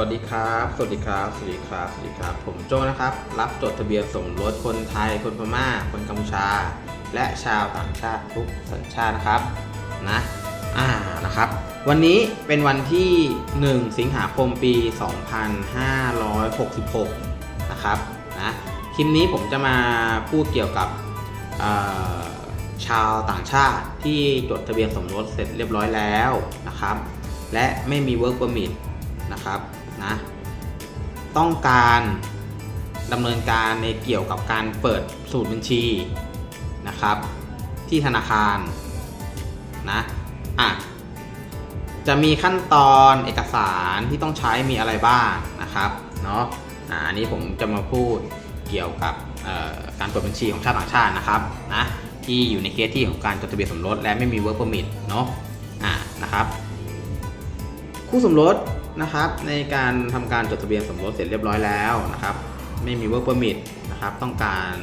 วัสดีครับ สวัสดีครับ สวัสดีครับ สวัสดีครับ ผมโจนะครับ รับจดทะเบียนสมรสคนไทย คนพม่า คนกัมพูชา และชาวต่างชาติทุกสัญชาตินะครับ นะ อ่า นะครับ วันนี้เป็นวันที่ 1 สิงหาคมปี 2566 นะครับ นะ คลิปนี้ผมจะมาพูดเกี่ยวกับชาวต่างชาติที่จดทะเบียนสมรสเสร็จเรียบร้อยแล้วนะครับ และไม่มี work permit นะครับ นะต้องการดำเนินการในเกี่ยวกับการเปิดสูตรบัญชีนะครับ ที่ธนาคารนะอะจะมีขั้นตอนเอกสารที่ต้องใช้มีอะไรบ้างนะครับเนาะอ่าอันนี้ผมจะมาพูดเกี่ยวกับการเปิดบัญชีของชาติต่างชาตินะครับนะที่อยู่ในเคสที่ของการจดทะเบียนสมรสและไม่มี work permit เนาะอ่านะครับ คู่สมรส นะครับในการทำการจดทะเบียนสมรสเสร็จเรียบร้อยแล้วนะครับ ไม่มี work permit นะครับ ต้องการ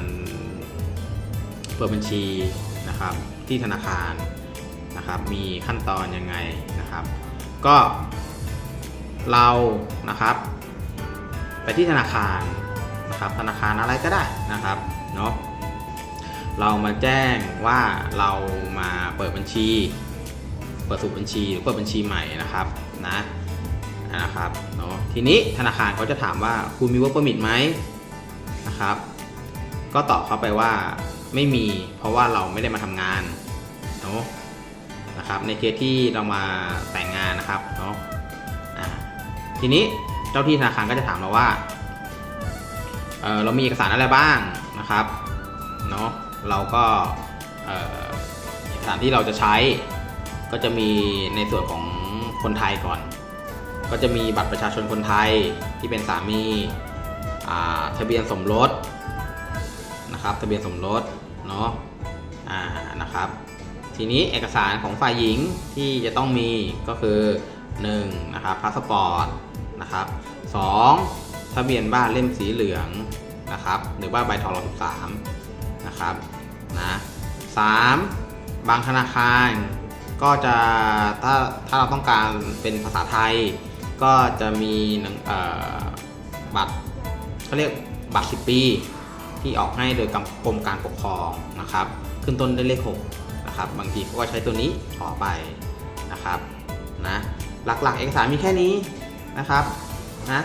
เปิดบัญชีนะครับที่ธนาคารนะครับ มีขั้นตอนยังไงนะครับ ก็เรานะครับ ไปที่ธนาคารนะครับ ธนาคารอะไรก็ได้นะครับเนาะเรามาแจ้งว่าเรามาเปิดบัญชี เปิดสูตรบัญชีหรือเปิดบัญชีใหม่นะครับนะ นะครับเนาะทีนี้ธนาคารเขาจะถามว่าคุณมี work permit ไหมนะครับ ก็ตอบเขาไปว่าไม่มีเพราะว่าเราไม่ได้มาทำงานเนาะนะครับในเคสที่เรามาแต่งงานนะครับเนาะอ่าทีนี้เจ้าที่ธนาคารก็จะถามเราว่าเเรามีเอกสารอะไรบ้างนะครับเนาะเราก็เอกสารที่เราจะใช้ก็จะมีในส่วนของคนไทยก่อน ก็จะมีบัตรประชาชนคนไทยที่เป็นสามีอ่าทะเบียนสมรสนะครับทะเบียนสมรสเนาะอ่านะครับ ทีนี้เอกสารของฝ่ายหญิงที่จะต้องมีก็คือ1นะครับพาสปอร์ตนะครับ2ทะเบียนบ้านเล่มสีเหลืองนะครับหรือว่าใบทอร13นะครับนะสามบางธนาคารก็จะถ้าถ้าเราต้องการเป็นภาษาไทย ก็จะมีหนังบัตรเขาเรียกบัตร 10 ปี ที่ออกให้โดยกรมการปกครองนะครับ ขึ้นต้นด้วยเลข6นะครับบางทีเขาก็ใช้ตัวนี้ต่อไปนะครับนะหลักๆ เอกสารมีแค่นี้นะครับนะ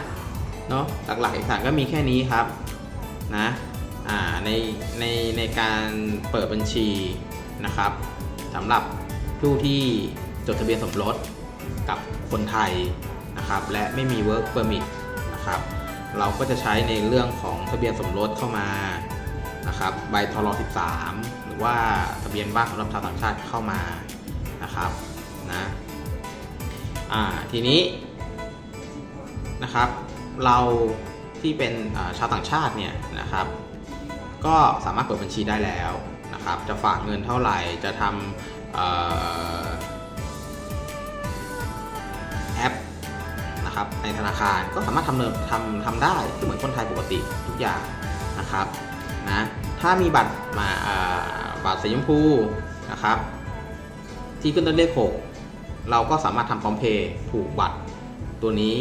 เนาะหลักๆ เอกสารก็มีแค่นี้ครับนะในในในการเปิดบัญชีนะครับสำหรับผู้ที่จดทะเบียนสมรสกับคนไทย นะครับและไม่มี work permit นะครับเราก็จะใช้ในเรื่องของทะเบียนสมรสเข้ามานะครับใบทร13 หรือว่าทะเบียนบ้านสำหรับชาวต่างชาติเข้ามานะครับนะอ่าทีนี้นะครับเราที่เป็นชาวต่างชาติเนี่ยนะครับ ก็สามารถเปิดบัญชีได้แล้วนะครับ จะฝากเงินเท่าไหร่จะทำ นะครับในธนาคารก็สามารถทำเนินทำทำได้ก็เหมือนคนไทยปกติทุกอย่างนะครับนะถ้ามีบัตรมาบัตรสีชมพูนะครับ ที่ขึ้นต้นเลข6เราก็สามารถทำพร้อมเพย์ผูกบัตรตัวนี้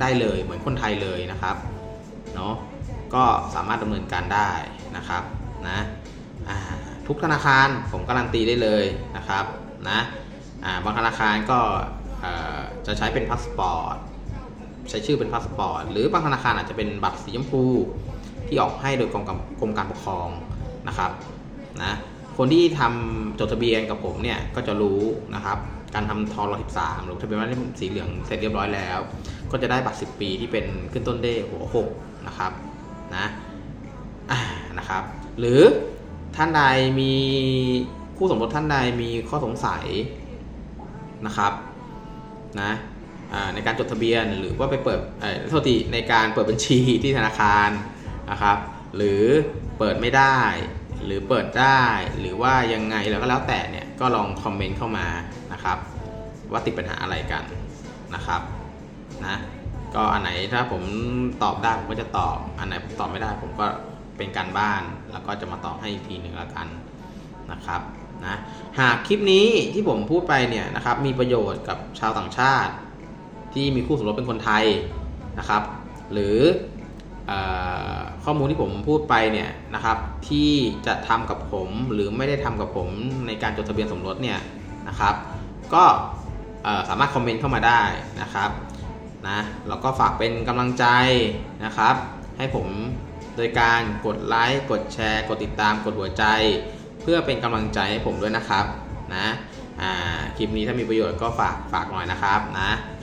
ได้เลยเหมือนคนไทยเลยนะครับเนาะก็สามารถดำเนินการได้นะครับนะทุกธนาคารผมการันตีได้เลยนะครับนะบางธนาคารก็จะใช้เป็นพาสปอร์ต ใช้ชื่อเป็นพาสปอร์ตหรือบางธนาคารอาจจะเป็นบัตรสีชมพูที่ออกให้โดยกรมกรกรมการปกครองนะครับนะคนที่ทำจดทะเบียนกับผมเนี่ยก็จะรู้นะครับการทำทอร13หรือทะเบียนบ้าสีเหลืองเสร็จเรียบร้อยแล้ว ก็จะได้บัตร 10 ปีที่เป็นขึ้นต้นด้วยหัว6นะครับนะนะครับ หรือท่านใดมีคู่สมรสท่านใดมีข้อสงสัยนะครับนะ ในการจดทะเบียนหรือว่าไปเปิดโทษทีในการเปิดบัญชีที่ธนาคารนะครับหรือเปิดไม่ได้ หรือเปิดได้หรือว่ายังไงแล้วก็แล้วแต่เนี่ยก็ลองคอมเมนต์เข้ามานะครับว่าติดปัญหาอะไรกันนะครับนะก็อันไหนถ้าผมตอบได้ผมก็จะตอบอันไหนผมตอบไม่ได้ผมก็เป็นการบ้านแล้วก็จะมาตอบให้อีกทีหนึ่งล้วกันนะครับนะหากคลิปนี้ที่ผมพูดไปเนี่ยนะครับมีประโยชน์กับชาวต่างชาติ ที่มีคู่สมรสเป็นคนไทยนะครับ หรืออข้อมูลที่ผมพูดไปเนี่ยนะครับ ที่จะทำกับผมหรือไม่ได้ทำกับผมในการจดทะเบียนสมรสเนี่ยนะครับ ก็สามารถคอมเมนต์เข้ามาได้นะครับนะแล้วก็ฝากเป็นกำลังใจนะครับ ให้ผมโดยการกดไลค์กดแชร์ กดติดตามกดหัวใจ เพื่อเป็นกำลังใจให้ผมด้วยนะครับนะคลิปนี้ถ้ามีประโยชน์ก็ฝากฝากหน่อยนะครับนะ